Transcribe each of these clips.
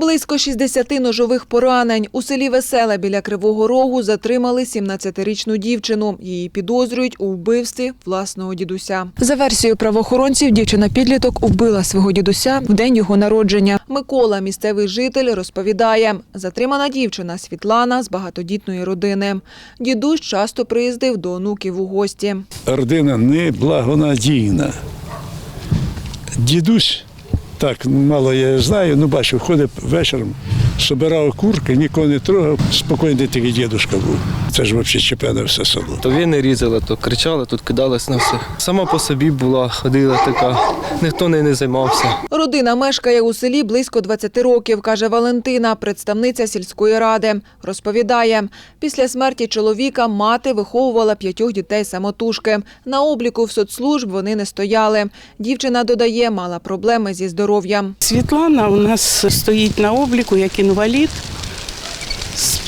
Близько 60 ножових поранень. У селі Веселе біля Кривого Рогу затримали 17-річну дівчину. Її підозрюють у вбивстві власного дідуся. За версією правоохоронців, дівчина-підліток убила свого дідуся в день його народження. Микола, місцевий житель, розповідає, затримана дівчина Світлана з багатодітної родини. Дідусь часто приїздив до онуків у гості. родина неблагонадійна. Дідусь, так мало я знаю, ну бачив, ходить вечором, збирав курки, нікого не трогав, спокійний такий дідушка був. Це ж взагалі чепене все село. То вини різали, то кричали, тут кидались на все. Сама по собі була, ходила така, ніхто нею не займався. Родина мешкає у селі близько 20 років, каже Валентина, представниця сільської ради. Розповідає, після смерті чоловіка мати виховувала п'ятьох дітей самотужки. На обліку в соцслужб вони не стояли. Дівчина додає, мала проблеми зі здоров'ям. Світлана у нас стоїть на обліку як інвалід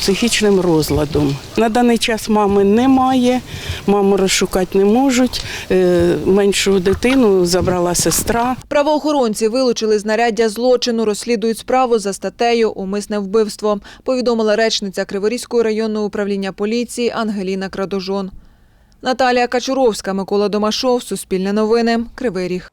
психічним розладом. На даний час мами немає, маму розшукати не можуть. Е, Меншу дитину забрала сестра. Правоохоронці вилучили знаряддя злочину, розслідують справу за статтею Умисне вбивство. Повідомила речниця Криворізького районного управління поліції Ангеліна Крадожон. Наталія Качуровська, Микола Домашов, Суспільне новини, Кривий Ріг.